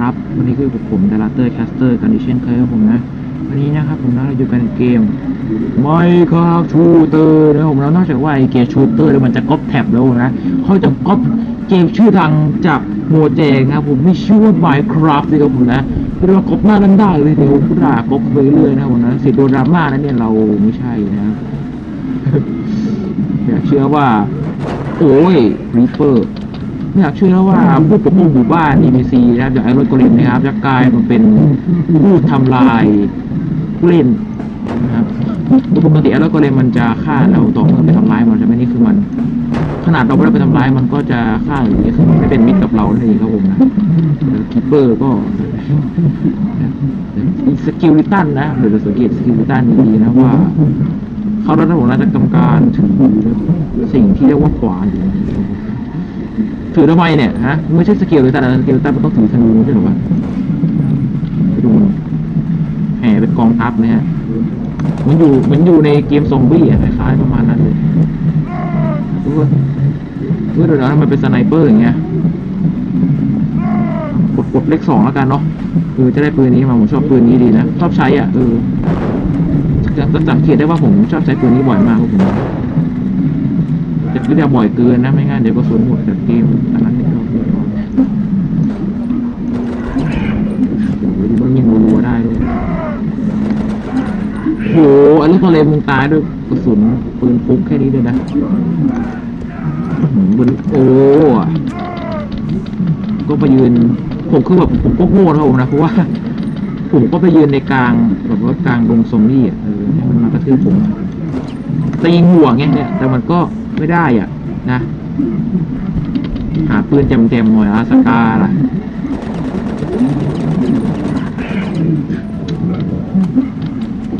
ครับ วันนี้คือผมดาราเตอร์แคสเตอร์กันดิเช่นเคยครับผมนะ วันนี้นะครับผมนะเราอยู่กันเกมไม่ครับชูเตอร์นะผมแล้วนอกจากว่าไอเกมชูเตอร์แล้วมันจะก๊อปแท็บแล้วนะเขาจะก๊อปเกมชื่อดังจากโมเจงนะครับผมไม่ชื่อว่า Minecraft เลยครับผมนะเรียกว่าก๊อปหน้านั้นได้เลยเดี๋ยวพูดด่าก๊อปไปเรื่อยนะผมนะสียโดนดราม่านั้นเนี่ยเราไม่ใช่นะอยากเชื่อว่า โอ้ยรีเปอร์ ไม่อยากเชื่อว่าผู้ปกป้องหมู่บ้าน EBC นะครับจากไอรอนโกเลมนะครับจะกลายมาเป็นผู้ทำลายผู้เล่นนะครับปกติไอรอนโกเลมมันจะฆ่าเราต่อเมื่อไปทำร้ายมันใช่ไหมนี่คือมัน ขนาดเราไม่ได้ไปทำร้ายมันก็จะฆ่าอย่างนี้คือมันไม่เป็นมิตรกับเรานั่นเองครับผมนะคิปเปอร์ก็สกิลลิตันนะเดี๋ยวเราสังเกตสกิลลิตันดีๆนะว่าเขาระดับหัวหน้าจะกำการถือสิ่งที่เรียกว่าขวานอยู่ ถือทำไมเนี่ยฮะไม่ใช่สกิลเลยแต่สกิลแต่มันต้องถือธนูไม่ใช่หรอวะไปดูมันแห่เป็นกองทัพนะฮะมันอยู่เหมันอยู่ในเกมซอมบี้อะคล้ายๆประมาณนั้นเลยรู้ว่าเมื่อเดี๋ยวนะมันเป็นสไนเปอร์อย่างเงี้ยกดกดเลขสองแล้วกันเนาะเออจะได้ปืนนี้มาผมชอบปืนนี้ดีนะชอบใช้อะเออจะสังเกตได้ว่าผมชอบใช้ปืนนี้บ่อยมากครับผม แต่ก็จะบ่อยเกินนะไม่งั้นเดี๋ยวก็สูญหมดจากเกมอันนั้นนี่เรียบโอ้โหดูมันยิงรัวๆได้ด้วยโหอันนี้ทะเลมึงตายด้วยกระสุนปืนฟุกแค่นี้เลยนะอื้อหือบนโอ้ก็ไปยืนผมคือแบบผมก็โง่นะผมนะเพราะว่าผมก็ไปยืนในกลางแบบว่ากลางดงซอมบี้อะเออมันมากระทืบผมตีหัวเงี้ยเนี่ยแต่มันก็ ไม่ได้อะ นะ หาปืนเต็มๆหน่อยอาสกาล่ะ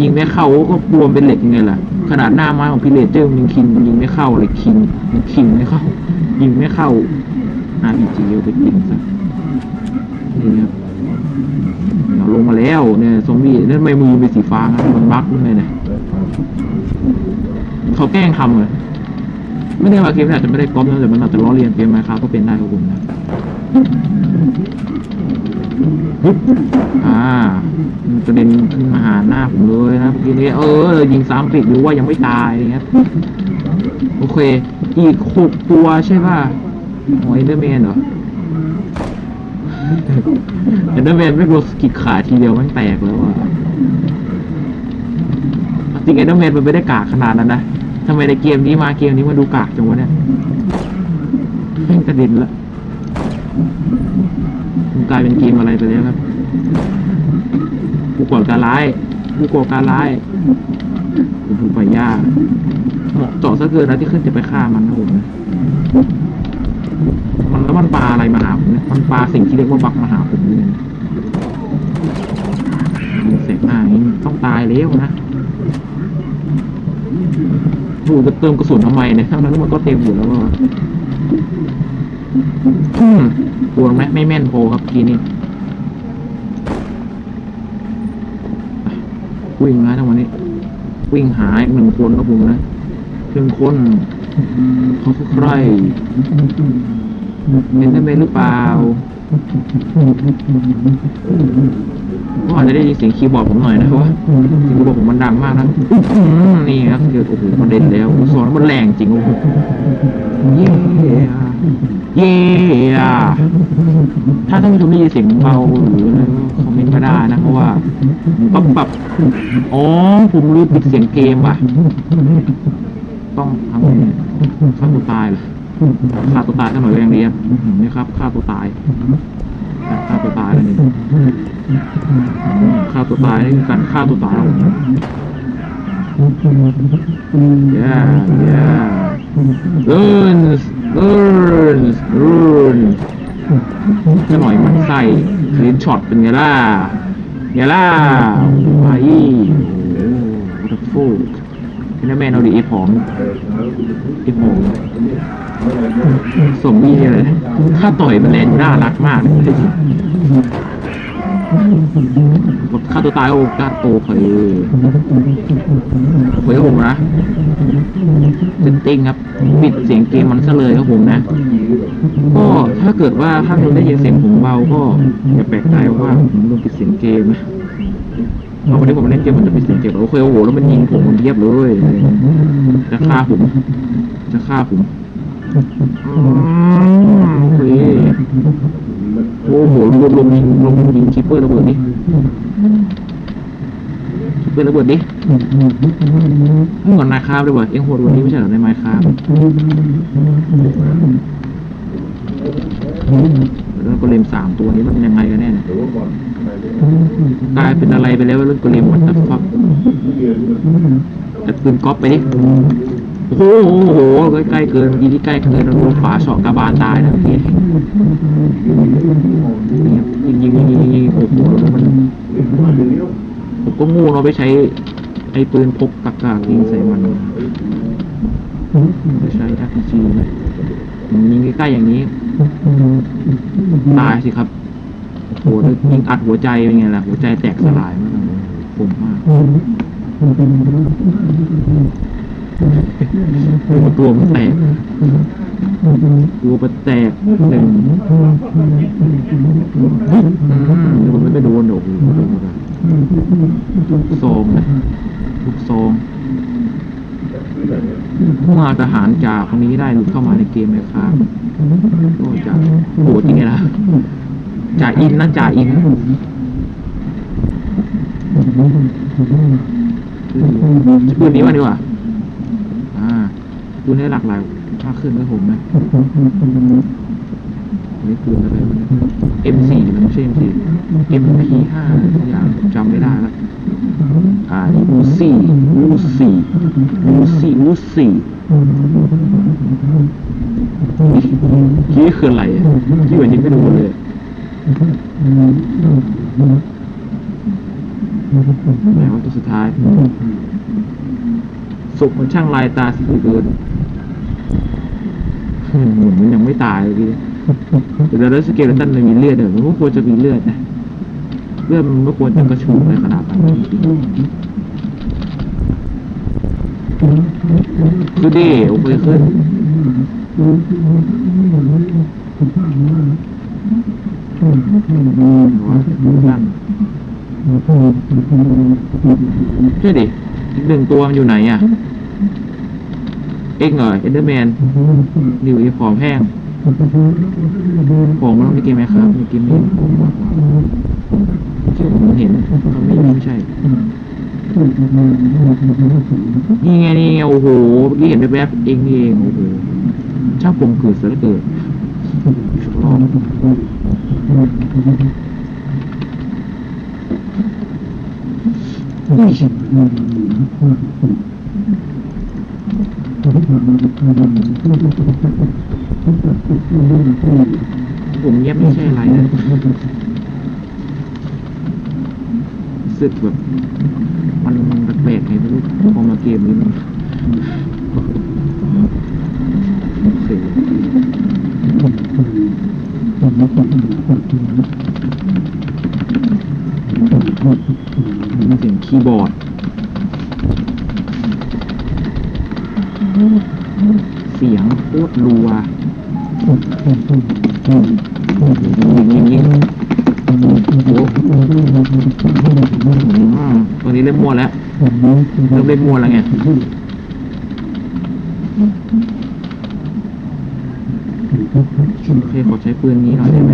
ยิงไม่เข้าก็รวมเป็นเหล็กไงล่ะ ขนาดหน้าไม้ของพิเลเจอร์มันคิงยิงไม่เข้าเลยคิงมันคิงไม่เข้า ยิงไม่เข้าอาพีจีเอาไปกินซะนี่ครับเราลงมาแล้วเนี่ยซอมบี้นั่นไมมือเป็นสีฟ้าครับมันบั๊กยังไงเนี่ยเขาแกล้งทำเลย ไม่ได้ว่าเกมนี้อาจจะไม่ได้ก๊อปนะแต่มันอาจจะล้อเลียนเกมไหมครับก็เป็นได้ครับผมนะฮึอ่ามันกระเด็นขึ้นมาหาหน้าผมเลยนะทีนี้เออ ยิงซ้ำปิดหรือว่ายังไม่ตายอย่างเงี้ยโอเค อีกหกตัวใช่ป่ะหอยเดอร์แมนเหรอเอเดอร์แมนไม่กลัวกิดขาทีเดียวมันแตกแล้วอะจริงเอเดอร์แมนมันไม่ได้กากขนาดนั้นนะ ทำไมในเกมนี้มาเกมนี้มันดูกากจังวะเนี่ยแม่งกระเด็นละมันกลายเป็นเกมอะไรไปแล้วครับผู้ก่อการร้ายผู้ก่อการร้ายคุณผู้ป่ายาเหมาะเจาะซะเกินนะที่ขึ้นจะไปฆ่ามันนะผมนะมันแล้วมันปลาอะไรมาหาผมเนี่ยมันปลาสิ่งที่เรียกว่าบักมาหาผมเนี่ยเสกหน้าอย่างนี้ต้องตายแล้วนะ ดูจะเติมกระสุนทำไมเนี่ยทั้งนั้นมันก็เต็มอยู่แล้วว่าอืมกลัวไหมไม่แม่นโพครับทีนี้วิ่งนะทั้งวันนี้ วิ่งหายหนึ่งคนครับผมนะหนึ่งคนเขาคือใครเห็นได้ไหมหรือเปล่า ก็อาจจะได้ยินเสียงคีย์บอร์ดผมหน่อยนะเพราะว่าเสียงคีย์บอร์ดผมมันดังมากนะนี่ครับเดี๋ยวโอ้โหมันเด่นแล้วสอนมันแรงจริงโอ้โหเย้เย้ถ้าท่านผู้ชมได้ยินเสียงเบาหรืออะไรคอมเมนต์มาได้นะเพราะว่าผมก็ปรับอ๋อผมลืมปิดเสียงเกมว่ะต้องทำไงเนี่ยฆ่าตัวตายเหรอฆ่าตัวตายกันหน่อยก็ยังดีอื้อหือนี่ครับฆ่าตัวตาย ฆ่าตัวตายแล้วนี่ฆ่าตัวตายนี่คือการฆ่าตัวตายครับผม yeah yeah learns learns learns ก็หน่อยมันใส่เลนช็อตเป็นไงล่ะไงล่ะไปโอ้โห what the fuck เป็นแม่เอาดีไอ้ผอมไอ้ผมสมบี้เลยถ้าต่อยมันแรงน่ารักมากเลยฆ่าตัวตายโอ้กาโตเคยเคยผมนะเซนติ้งครับปิดเสียงเกมมันซะเลยครับผมนะ ก็ถ้าเกิดว่าถ้าคุณได้ยินเสียงผมเบาก็อย่าแปลกใจว่าผมลืมปิดเสียงเกมนะ วันนี้ผมเล่นเกมมันจะปิดเสียงเกมโอเคโอ้โหแล้วมันยิงผมเยียบเลยจะฆ่าผมจะฆ่าผมโอเคโอ้โหลมลมยิงลมยิงคิปเปอร์ระเบิดดิคิปเปอร์ระเบิดดิเหมือนนายคาบเลยว่ะเอ็งโหดวันนี้ไม่ใช่หรอในไมค์คาบแล้วก็เลมสามตัวนี้มันยังไงกันแน่ เนี่ยกลายเป็นอะไรไปแล้วรื่องกเลมวัดแต่ฟักแต่ปืนก๊อปไปดิโอ้โหโอ้โหใกล้เกินยี่ที่ใกล้เกินโดนฝาเฉาะกระบาลตายนะพี่ยิงยิงยิงยิงยิงโอ้โหมันผมก็งูเราไปใช้ไอ้ปืนพกตะกากยิงใส่มันไม่ใช้ RPG นะยิงใกล้ๆอย่างนี้ ตายสิครับ โอ้โหยิงอัดหัวใจเป็นไงล่ะหัวใจแตกสลายมากผมมากตัวมันแตกตัวมันแตกหนึ่งมันไม่ไปโดนโอ้โหลูกซองนะลูกซองมาทหารจากคนนี้ได้หลุดเข้ามาในเกมไหมครับก็จะโหดจริงไงล่ะ จ่าอินนะจ่าอินปืนนี้มาดีกว่าอ่าปืนให้หลากหลายมากขึ้นไหมผมนะนี่ปืนอะไรวะเนี่ย M4 มันไม่ใช่ M4 MP5 สักอย่างจำไม่ได้ละอ่านี่อูซี่อูซี่อูซี่อูซี่นี่คืออะไรอะที่เหมือนยังไม่รู้เลย ไหนว่าตัวสุดท้ายศพมันช่างลายตาสิเกินเหมือนมันยังไม่ตายเลยทีเดี๋ยวแล้วสเกลตันมันมีเลือดเดี๋ยวมันควรจะมีเลือดนะเลือดมันไม่ควรจะกระชูอะไรขนาดนั้นคือดีโอเคขึ้นนั่น ใช่ดิอีกหนึ่งตัวมันอยู่ไหนอะ เอ็งเหรอเอเดอร์แมนดิวอีของแห้งของมันต้องในเกมไหมครับในเกมนี้ที่ผมเห็นมันไม่ไม่ใช่ นี่ไงนี่ไงโอ้โหเมื่อกี้เห็นแวบๆเองนี่เองโอ้โหช่างผมเกิดเสียเหลือเกินรอบ ผมเงียบไม่ใช่อะไรนะรู้สึกแบบมันมันแปลกๆไงไม่รู้พอมาเกมนี้มันโอเเสียงคีย์บอร์ด เสียงโคตรรัวยิงยิงยิงโอ้ตอนนี้เริ่มมัวแล้ว เริ่มเล่นมัวแล้วไง โอเคขอใช้ปืนนี้หน่อยได้ไหม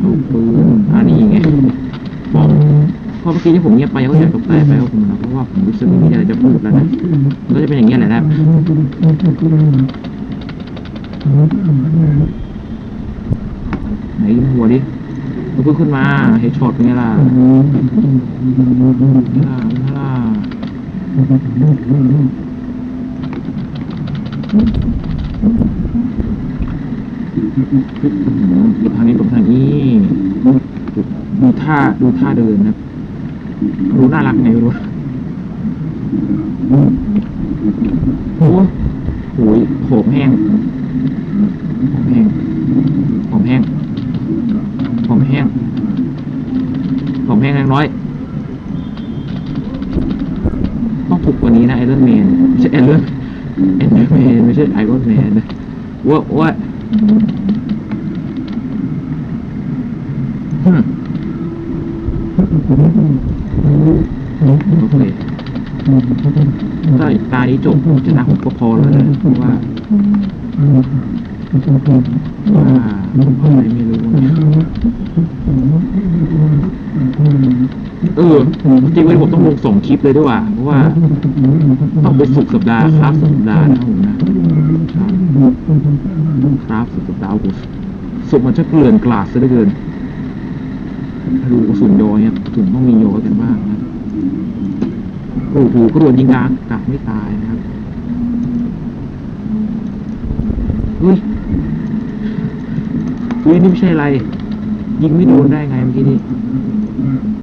เอาปืนอันนี้ไงบอกเพราะเมื่อกี้ที่ผมเงียบไปก็อยากตกใจไปว่าผมนะเพราะว่าผมรู้สึกไม่มีอะไรจะพูดแล้วนะก็จะเป็นอย่างเงี้ยแหละนะไหนยิงหัวดิเอาปืนขึ้นมาเฮดช็อตเป็นไงล่ะเป็นไงล่ะเป็นไงล่ะ หลบทางนี้หลบทางนี้ดูท่าดูท่าเดินนะดูน่ารักไงไม่รู้โอ้โหหมแห้งหอมแห้งหอมแห้งหอมแห้งของแพงแรงน้อย ต้องถูกกว่านี้นะไอรอนแมนไม่ใช่ไอรอนไอรอนแมนไม่ใช่ไอรอนแมนนะว่าว่าฮึ่ม โอเคถ้าตานี้จบชนะผมก็พอแล้วนะเพราะว่าว่าอะไรไม่รู้นะเออจริงๆวันนี้ผมต้องลงสองคลิปเลยด้วยว่ะเพราะว่าต้องไปฝึกสัปดาห์ครับสัปดาห์นะผมนะครับครับฝึกสัปดาห์โอ้โหสุกมันจะเกลื่อนกลาดซะเหลือเกิน ดูกระสุนโยเนี่ยกระสุนต้องมีโยกันบ้างนะโอ้โหกระโดดยิงกลางกลับไม่ตายนะครับเฮ้ยเฮ้ยนี่ไม่ใช่อะไร ยิงไม่โดนได้ไงเมื่อกี้นี้